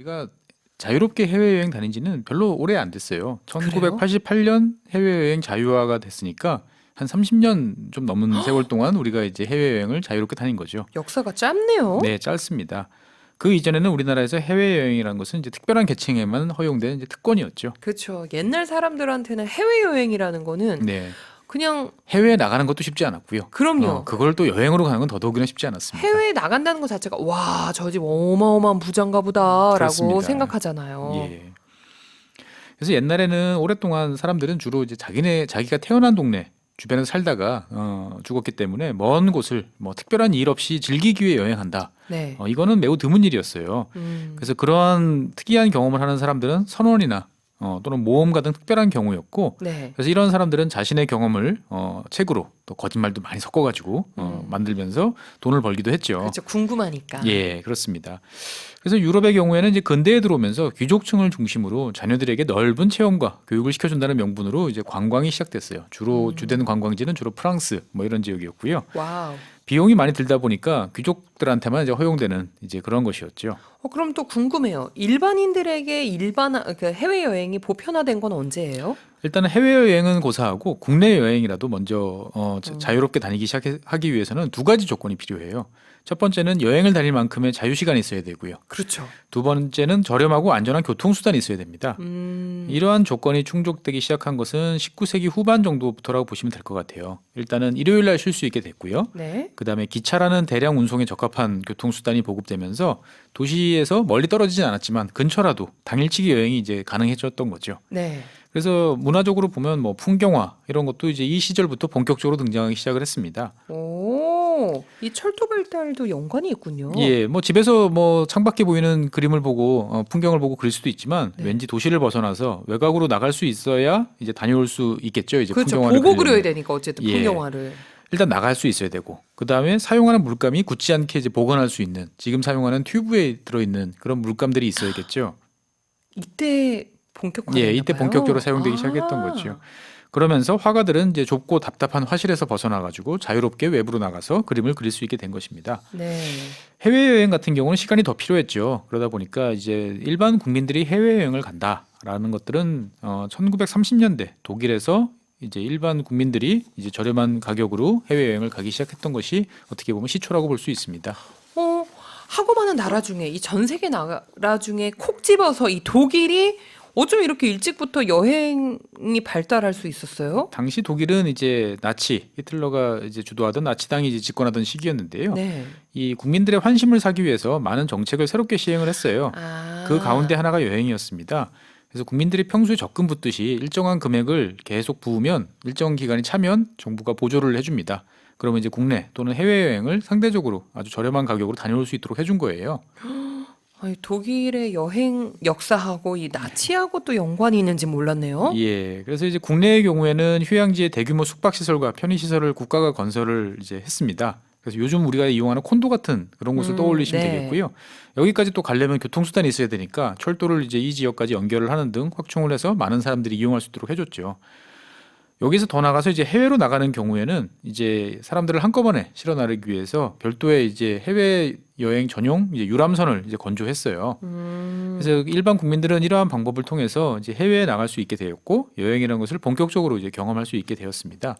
우리가 자유롭게 해외여행 다닌 지는 별로 오래 안 됐어요. 그래요? 1988년 해외여행 자유화가 됐으니까 한 30년 좀 넘은 세월 동안 우리가 이제 해외여행을 자유롭게 다닌 거죠. 역사가 짧네요. 네, 짧습니다. 그 이전에는 우리나라에서 해외여행이라는 것은 이제 특별한 계층에만 허용된 이제 특권이었죠. 그렇죠. 옛날 사람들한테는 해외 여행이라는 거는 네. 그냥 해외에 나가는 것도 쉽지 않았고요. 그럼요. 어, 그걸 또 여행으로 가는 건 더더욱이나 쉽지 않았습니다. 해외에 나간다는 것 자체가 와 저 집 어마어마한 부자인가 보다라고 그렇습니다. 생각하잖아요. 예. 그래서 옛날에는 오랫동안 사람들은 주로 이제 자기네 자기가 태어난 동네 주변에서 살다가 어, 죽었기 때문에 먼 곳을 뭐 특별한 일 없이 즐기기 위해 여행한다. 네. 어, 이거는 매우 드문 일이었어요. 음. 그래서 그러한 특이한 경험을 하는 사람들은 선원이나 어, 또는 모험가 등 특별한 경우였고 네. 그래서 이런 사람들은 자신의 경험을 어, 책으로 또 거짓말도 많이 섞어가지고 어, 음. 만들면서 돈을 벌기도 했죠. 그렇죠. 궁금하니까. 예, 그렇습니다. 그래서 유럽의 경우에는 이제 근대에 들어오면서 귀족층을 중심으로 자녀들에게 넓은 체험과 교육을 시켜준다는 명분으로 이제 관광이 시작됐어요. 주로 음. 주된 관광지는 주로 프랑스 뭐 이런 지역이었고요. 와우. 비용이 많이 들다 보니까 귀족들한테만 이제 허용되는 이제 그런 것이었죠. 어, 그럼 또 궁금해요. 일반인들에게 일반 그 해외 여행이 보편화된 건 언제예요? 일단은 해외 여행은 고사하고 국내 여행이라도 먼저 어, 자- 음. 자유롭게 다니기 시작하기 위해서는 두 가지 조건이 필요해요. 첫 번째는 여행을 다닐 만큼의 자유 시간이 있어야 되고요. 그렇죠. 두 번째는 저렴하고 안전한 교통 수단이 있어야 됩니다. 음. 이러한 조건이 충족되기 시작한 것은 19세기 후반 정도부터라고 보시면 될 것 같아요. 일단은 일요일 날 쉴 수 있게 됐고요. 네. 그다음에 기차라는 대량 운송에 적합한 교통 수단이 보급되면서 도시에서 멀리 떨어지진 않았지만 근처라도 당일치기 여행이 이제 가능해졌던 거죠. 네. 그래서 문화적으로 보면 뭐 풍경화 이런 것도 이제 이 시절부터 본격적으로 등장하기 시작을 했습니다. 오, 이 철도 발달도 연관이 있군요. 예, 뭐 집에서 뭐 창밖에 보이는 그림을 보고 어, 풍경을 보고 그릴 수도 있지만 네. 왠지 도시를 벗어나서 외곽으로 나갈 수 있어야 이제 다녀올 수 있겠죠. 이제 그렇죠. 풍경화를 보고 그리려면. 그려야 되니까 어쨌든 예. 풍경화를. 일단 나갈 수 있어야 되고 그 다음에 사용하는 물감이 굳지 않게 이제 보관할 수 있는 지금 사용하는 튜브에 들어있는 그런 물감들이 있어야겠죠. 이때 본격화. 예, 이때 본격적으로 사용되기 시작했던 거죠. 그러면서 화가들은 이제 좁고 답답한 화실에서 벗어나 가지고 자유롭게 외부로 나가서 그림을 그릴 수 있게 된 것입니다. 네. 해외여행 같은 경우는 시간이 더 필요했죠. 그러다 보니까 이제 일반 국민들이 해외여행을 간다라는 것들은 어, 1930년대 독일에서 이제 일반 국민들이 이제 저렴한 가격으로 해외여행을 가기 시작했던 것이 어떻게 보면 시초라고 볼 수 있습니다. 어, 하고 많은 나라 중에 이 전 세계 나라 중에 콕 집어서 이 독일이 어쩜 이렇게 일찍부터 여행이 발달할 수 있었어요? 당시 독일은 이제 나치 히틀러가 이제 주도하던 나치당이 이제 집권하던 시기였는데요. 네. 이 국민들의 환심을 사기 위해서 많은 정책을 새롭게 시행을 했어요. 아. 그 가운데 하나가 여행이었습니다. 그래서 국민들이 평소에 적금 붓듯이 일정한 금액을 계속 부으면 일정 기간이 차면 정부가 보조를 해줍니다. 그러면 이제 국내 또는 해외 여행을 상대적으로 아주 저렴한 가격으로 다녀올 수 있도록 해준 거예요. 아니, 독일의 여행 역사하고 이 나치하고 또 연관이 있는지 몰랐네요. 예, 그래서 이제 국내의 경우에는 휴양지의 대규모 숙박 시설과 편의 시설을 국가가 건설을 이제 했습니다. 그래서 요즘 우리가 이용하는 콘도 같은 그런 곳을 음, 떠올리시면 네. 되겠고요. 여기까지 또 가려면 교통수단이 있어야 되니까 철도를 이제 이 지역까지 연결을 하는 등 확충을 해서 많은 사람들이 이용할 수 있도록 해줬죠. 여기서 더 나가서 이제 해외로 나가는 경우에는 이제 사람들을 한꺼번에 실어 나르기 위해서 별도의 이제 해외 여행 전용 이제 유람선을 이제 건조했어요. 음. 그래서 일반 국민들은 이러한 방법을 통해서 이제 해외에 나갈 수 있게 되었고 여행이라는 것을 본격적으로 이제 경험할 수 있게 되었습니다.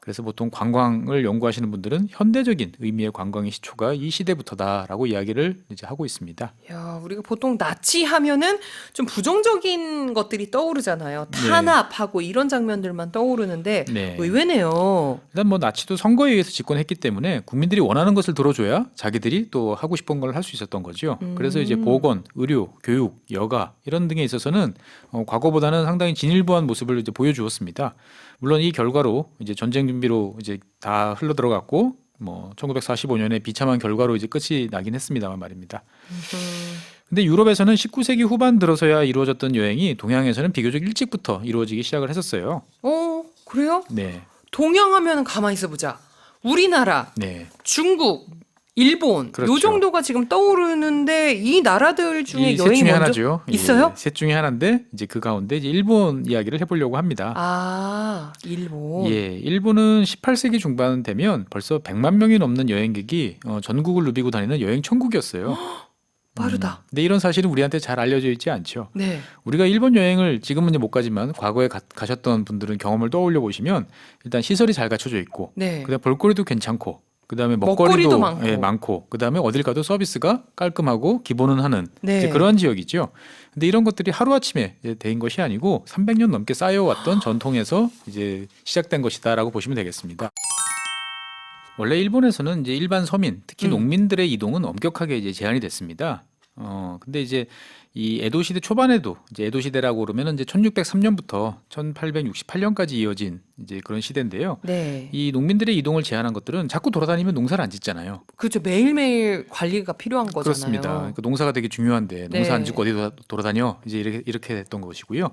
그래서 보통 관광을 연구하시는 분들은 현대적인 의미의 관광의 시초가 이 시대부터다라고 이야기를 이제 하고 있습니다. 야, 우리가 보통 나치 하면은 좀 부정적인 것들이 떠오르잖아요. 네. 탄압하고 이런 장면들만 떠오르는데 네. 의외네요. 일단 뭐 나치도 선거에 의해서 집권했기 때문에 국민들이 원하는 것을 들어줘야 자기들이 또 하고 싶은 걸 할 수 있었던 거죠. 음. 그래서 이제 보건, 의료, 교육, 여가 이런 등에 있어서는 어, 과거보다는 상당히 진일보한 모습을 이제 보여주었습니다. 물론 이 결과로 이제 전쟁 준비로 이제 다 흘러 들어갔고 뭐 1945년에 비참한 결과로 이제 끝이 나긴 했습니다만 말입니다. 근데 유럽에서는 19세기 후반 들어서야 이루어졌던 여행이 동양에서는 비교적 일찍부터 이루어지기 시작을 했었어요. 어, 그래요? 네, 동양 하면은 가만히 있어 보자. 우리나라, 네. 중국, 일본 그렇죠. 요 정도가 지금 떠오르는데 이 나라들 중에 이 셋 여행이 중에 먼저 하나죠. 예, 있어요? 셋 중에 하나인데 이제 그 가운데 이제 일본 이야기를 해보려고 합니다. 아, 일본. 예, 일본은 18세기 중반 되면 벌써 100만 명이 넘는 여행객이 어, 전국을 누비고 다니는 여행 천국이었어요. 빠르다. 음, 근데 이런 사실은 우리한테 잘 알려져 있지 않죠. 네. 우리가 일본 여행을 지금은 이제 못 가지만 과거에 가, 셨던 분들은 경험을 떠올려 보시면 일단 시설이 잘 갖춰져 있고 네. 그다음에 볼거리도 괜찮고 그다음에 먹거리도 먹거리도 많고. 예, 많고 그다음에 어딜 가도 서비스가 깔끔하고 기본은 하는 네. 이제 그러한 지역이죠. 근데 이런 것들이 하루 아침에 된 것이 아니고 300년 넘게 쌓여왔던 전통에서 이제 시작된 것이다라고 보시면 되겠습니다. 원래 일본에서는 이제 일반 서민, 특히 음. 농민들의 이동은 엄격하게 이제 제한이 됐습니다. 어, 근데 이제 이 에도 시대 초반에도 이제 에도 시대라고 그러면은 이제 1603년부터 1868년까지 이어진 이제 그런 시대인데요. 네. 이 농민들의 이동을 제한한 것들은 자꾸 돌아다니면 농사를 안 짓잖아요. 그렇죠. 매일매일 관리가 필요한 거잖아요. 그렇습니다. 그러니까 농사가 되게 중요한데 농사 네. 안 짓고 어디 돌아- 돌아다녀 이제 이렇게 이렇게 됐던 것이고요.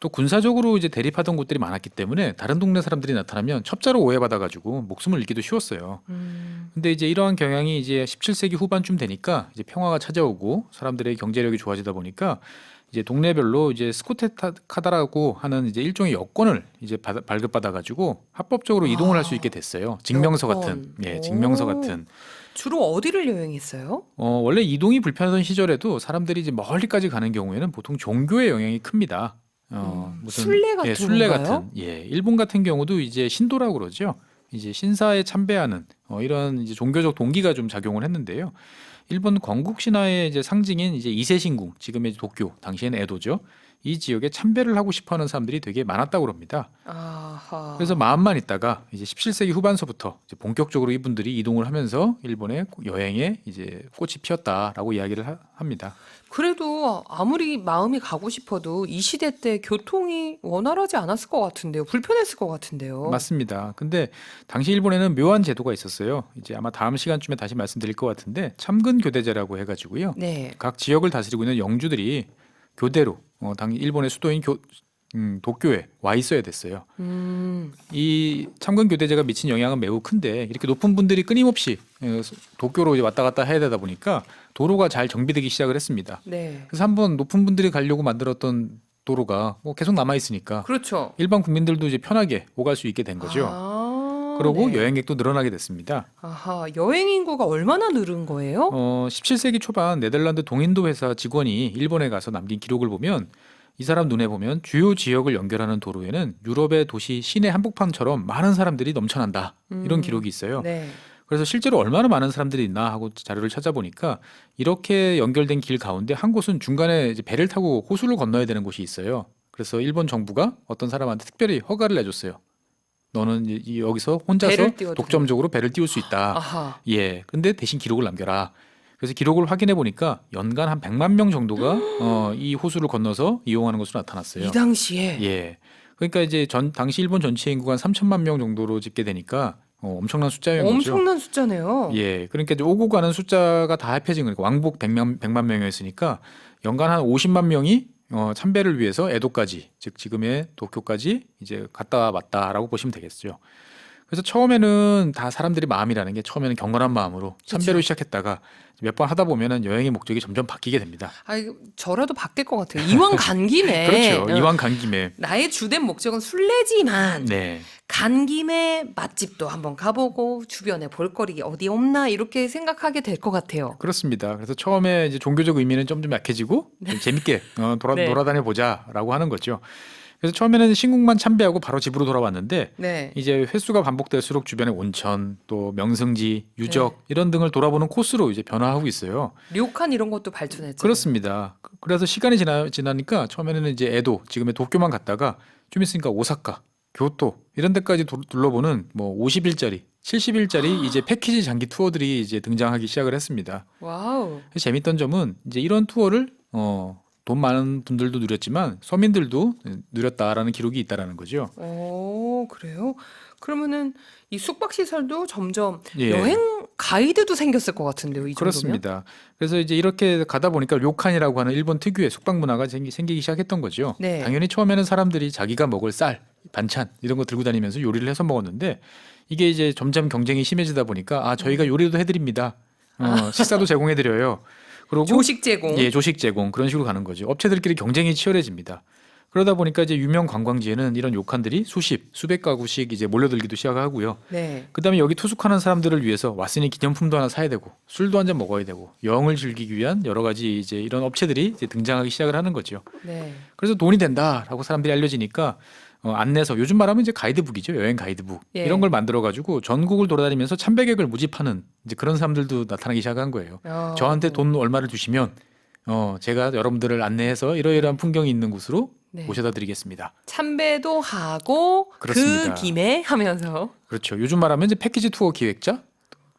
또 군사적으로 이제 대립하던 곳들이 많았기 때문에 다른 동네 사람들이 나타나면 첩자로 오해받아 가지고 목숨을 잃기도 쉬웠어요. 음. 근데 이제 이러한 경향이 이제 17세기 후반쯤 되니까 이제 평화가 찾아오고 사람들의 경제력이 좋아지다 보니까 이제 동네별로 이제 스코테카다라고 하는 이제 일종의 여권을 이제 받아, 발급받아 가지고 합법적으로 이동을 할수 있게 됐어요. 증명서 여권. 같은, 예, 증명서 오. 같은. 주로 어디를 여행했어요? 어, 원래 이동이 불편하던 시절에도 사람들이 이제 멀리까지 가는 경우에는 보통 종교의 영향이 큽니다. 어, 음, 순례 같은 예, 순례? 같은. 예, 일본 같은 경우도 이제 신도라고 그러죠. 이제 신사에 참배하는 어, 이런 이제 종교적 동기가 좀 작용을 했는데요. 일본 건국 신화의 이제 상징인 이제 이세신궁, 지금의 도쿄, 당시에는 에도죠. 이 지역에 참배를 하고 싶어하는 사람들이 되게 많았다고 합니다. 아하. 그래서 마음만 있다가 이제 17세기 후반서부터 이제 본격적으로 이분들이 이동을 하면서 일본의 여행에 이제 꽃이 피었다라고 이야기를 하- 합니다. 그래도 아무리 마음이 가고 싶어도 이 시대 때 교통이 원활하지 않았을 것 같은데요. 불편했을 것 같은데요. 맞습니다. 근데 당시 일본에는 묘한 제도가 있었어요. 이제 아마 다음 시간쯤에 다시 말씀드릴 것 같은데 참근 교대제라고 해가지고요. 네. 각 지역을 다스리고 있는 영주들이 교대로 어, 당 일본의 수도인 교, 음, 도쿄에 와 있어야 됐어요. 음. 이 참근 교대제가 미친 영향은 매우 큰데 이렇게 높은 분들이 끊임없이 어, 도쿄로 이제 왔다 갔다 해야 되다 보니까 도로가 잘 정비되기 시작을 했습니다. 네. 그래서 한번 높은 분들이 가려고 만들었던 도로가 뭐 계속 남아 있으니까 그렇죠. 일반 국민들도 이제 편하게 오갈 수 있게 된 거죠. 아, 그리고 네. 여행객도 늘어나게 됐습니다. 아하, 여행 인구가 얼마나 늘은 거예요? 어, 17세기 초반 네덜란드 동인도 회사 직원이 일본에 가서 남긴 기록을 보면 이 사람 눈에 보면 주요 지역을 연결하는 도로에는 유럽의 도시 시내 한복판처럼 많은 사람들이 넘쳐난다. 이런 음. 기록이 있어요. 네. 그래서 실제로 얼마나 많은 사람들이 있나 하고 자료를 찾아보니까 이렇게 연결된 길 가운데 한 곳은 중간에 이제 배를 타고 호수를 건너야 되는 곳이 있어요. 그래서 일본 정부가 어떤 사람한테 특별히 허가를 내줬어요. 너는 여기서 혼자서 배를 독점적으로 배를 띄울 수 있다. 아하. 예. 근데 대신 기록을 남겨라. 그래서 기록을 확인해 보니까 연간 한 100만 명 정도가 어, 이 호수를 건너서 이용하는 것으로 나타났어요. 이 당시에 예. 그러니까 이제 전 당시 일본 전체 인구가 한 3천만 명 정도로 집계 되니까 어, 엄청난 숫자인 거죠. 엄청난 숫자네요. 예. 그러니까 이제 오고 가는 숫자가 다 합해진 거니까 왕복 100만 100만 명이었으니까 연간 한 50만 명이 어, 참배를 위해서 에도까지 즉 지금의 도쿄까지 이제 갔다 왔다라고 보시면 되겠죠. 그래서 처음에는 다 사람들이 마음이라는 게 처음에는 경건한 마음으로 참배로. 시작했다가 몇 번 하다 보면은 여행의 목적이 점점 바뀌게 됩니다. 아, 저라도 바뀔 것 같아요. 이왕 간 김에. 그렇죠. 어, 이왕 간 김에 나의 주된 목적은 순례지만 네. 간 김에 맛집도 한번 가보고 주변에 볼거리 어디 없나 이렇게 생각하게 될 것 같아요. 그렇습니다. 그래서 처음에 이제 종교적 의미는 좀 좀 약해지고 좀 재밌게 어, 돌아, 네. 돌아다녀 보자라고 하는 거죠. 그래서 처음에는 신궁만 참배하고 바로 집으로 돌아왔는데 네. 이제 횟수가 반복될수록 주변에 온천, 또 명승지, 유적 네. 이런 등을 돌아보는 코스로 이제 변화하고 있어요. 료칸 이런 것도 발전했죠. 그렇습니다. 그- 그래서 시간이 지나, 지나니까 처음에는 이제 에도, 지금의 도쿄만 갔다가 좀 있으니까 오사카, 교토 이런 데까지 도- 둘러보는 뭐 50일짜리, 70일짜리 이제 패키지 장기 투어들이 이제 등장하기 시작을 했습니다. 와우. 재밌던 점은 이제 이런 투어를 어, 돈 많은 분들도 누렸지만 서민들도 누렸다라는 기록이 있다라는 거죠. 오, 그래요? 그러면은 이 숙박 시설도 점점 예. 여행 가이드도 생겼을 것 같은데요. 이. 그렇습니다. 그래서 이제 이렇게 가다 보니까 료칸이라고 하는 일본 특유의 숙박 문화가 생기, 생기기 시작했던 거죠. 네. 당연히 처음에는 사람들이 자기가 먹을 쌀, 반찬 이런 거 들고 다니면서 요리를 해서 먹었는데 이게 이제 점점 경쟁이 심해지다 보니까 아 저희가 요리도 해드립니다. 어, 식사도 제공해드려요. 그리고 조식 제공. 예, 조식 제공 그런 식으로 가는 거죠. 업체들끼리 경쟁이 치열해집니다. 그러다 보니까 이제 유명 관광지에는 이런 요칸들이 수십, 수백 가구씩 이제 몰려들기도 시작하고요. 네. 그다음에 여기 투숙하는 사람들을 위해서 왔으니 기념품도 하나 사야 되고 술도 한 잔 먹어야 되고 여행을 즐기기 위한 여러 가지 이제 이런 업체들이 이제 등장하기 시작을 하는 거죠. 네. 그래서 돈이 된다라고 사람들이 알려지니까 어, 안내서 요즘 말하면 이제 가이드북이죠 여행 가이드북 예. 이런 걸 만들어 가지고 전국을 돌아다니면서 참배객을 모집하는 이제 그런 사람들도 나타나기 시작한 거예요. 어. 저한테 돈 얼마를 주시면 어 제가 여러분들을 안내해서 이러이러한 풍경이 있는 곳으로 네. 모셔다 드리겠습니다. 참배도 하고 그렇습니다. 그 김에 하면서 그렇죠. 요즘 말하면 이제 패키지 투어 기획자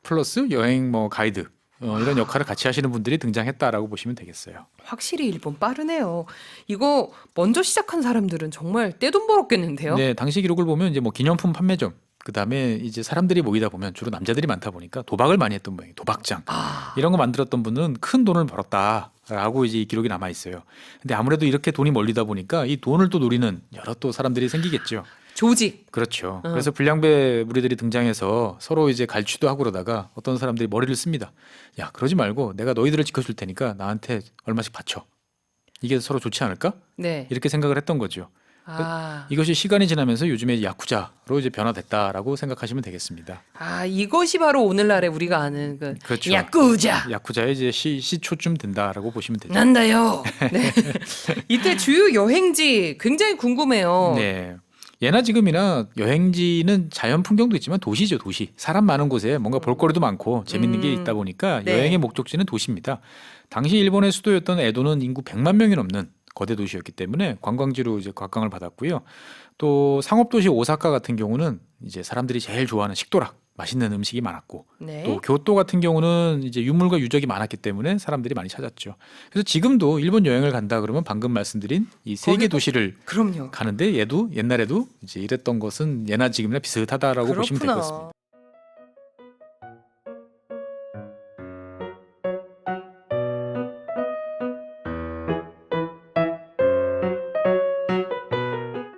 플러스 여행 뭐 가이드 어, 이런 역할을 같이 하시는 분들이 등장했다라고 보시면 되겠어요. 확실히 일본 빠르네요. 이거 먼저 시작한 사람들은 정말 떼돈 벌었겠는데요. 네, 당시 기록을 보면 이제 뭐 기념품 판매점 그 다음에 이제 사람들이 모이다 보면 주로 남자들이 많다 보니까 도박을 많이 했던 모양이 도박장 아, 이런 거 만들었던 분은 큰 돈을 벌었다라고 이제 이 기록이 남아 있어요. 근데 아무래도 이렇게 돈이 멀리다 보니까 이 돈을 또 노리는 여러 또 사람들이 생기겠죠. 조직. 그렇죠. 어. 그래서 불량배 무리들이 등장해서 서로 이제 갈취도 하고 그러다가 어떤 사람들이 머리를 씁니다. 야, 그러지 말고 내가 너희들을 지켜줄 테니까 나한테 얼마씩 바쳐. 이게 서로 좋지 않을까? 네. 이렇게 생각을 했던 거죠. 아, 이것이 시간이 지나면서 요즘에 야쿠자로 이제 변화됐다라고 생각하시면 되겠습니다. 아 이것이 바로 오늘날에 우리가 아는 그 그렇죠. 야쿠자. 야쿠자의 이제 시, 시초쯤 된다라고 보시면 되죠. 난다요. 네. 이때 주요 여행지 굉장히 궁금해요. 네. 예나 지금이나 여행지는 자연 풍경도 있지만 도시죠, 도시. 사람 많은 곳에 뭔가 볼거리도 많고 재밌는 게 음. 있다 보니까 네. 여행의 목적지는 도시입니다. 당시 일본의 수도였던 에도는 인구 100만 명이 넘는 거대 도시였기 때문에 관광지로 이제 각광을 받았고요. 또 상업 도시 오사카 같은 경우는 이제 사람들이 제일 좋아하는 식도락, 맛있는 음식이 많았고 네. 또 교토 같은 경우는 이제 유물과 유적이 많았기 때문에 사람들이 많이 찾았죠. 그래서 지금도 일본 여행을 간다 그러면 방금 말씀드린 이 세개 거기도- 도시를 그럼요. 가는데 얘도 옛날에도 이제 이랬던 것은 예나 지금이나 비슷하다라고 보시면 될 것. 같습니다.